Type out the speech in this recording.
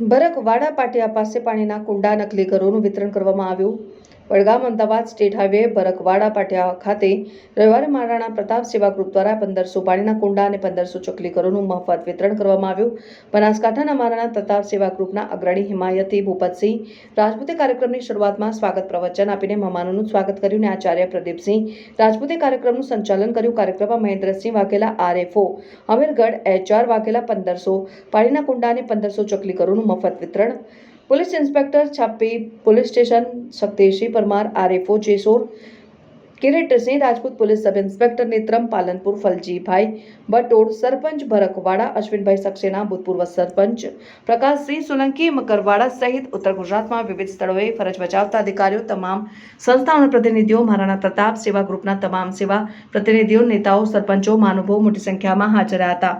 ભરકવાડા પાટિયા પાસે પાણીના કુંડા નકલી ઘરોનું વિતરણ કરવામાં આવ્યું. વડગામ અમદાવાદ સ્ટેટ હાઈવે, ભરકવાડા પાટિયા ખાતે રવિવારે મહારાણા પ્રતાપ સેવા ગ્રુપ દ્વારા પંદરસો પાણીના કુંડા અને પંદરસો ચકલી ઘરોનું મફત વિતરણ કરવામાં આવ્યું. બનાસકાંઠાના મહારાણા પ્રતાપ સેવા ગ્રુપના અગ્રણી હિમાયતી ભૂપતસિંહ રાજપૂતે કાર્યક્રમની શરૂઆતમાં સ્વાગત પ્રવચન આપીને મહેમાનોનું સ્વાગત કર્યું અને આચાર્ય પ્રદીપસિંહ રાજપૂતે કાર્યક્રમનું સંચાલન કર્યું. કાર્યક્રમમાં મહેન્દ્રસિંહ વાઘેલા, આરએફઓ, અમીરગઢ, એચઆર વાઘેલા પંદરસો પાણીના કુંડા અને પંદરસો ચકલી ઘરોનું મફત વિતરણ police inspector Chhapi police station Shaktisinh Parmar, RFO Jesor Kiritsinh Rajput police sub inspector Netram Palanpur Faljibhai Batod sarpanch Bharkawada, Ashwinbhai Saxena ભૂતપૂર્વ સરપંચ, પ્રકાશસિંહ સોલંકી, મકરવાડા સહિત ઉત્તર ગુજરાતમાં વિવિધ સ્થળોએ ફરજ બજાવતા અધિકારીઓ, તમામ સંસ્થાઓના પ્રતિનિધિઓ, મહારાણા પ્રતાપ સેવા ગ્રુપના તમામ સેવા પ્રતિનિધિઓ, નેતાઓ, સરપંચો, મહાનુભાવો મોટી સંખ્યામાં હાજર હતા.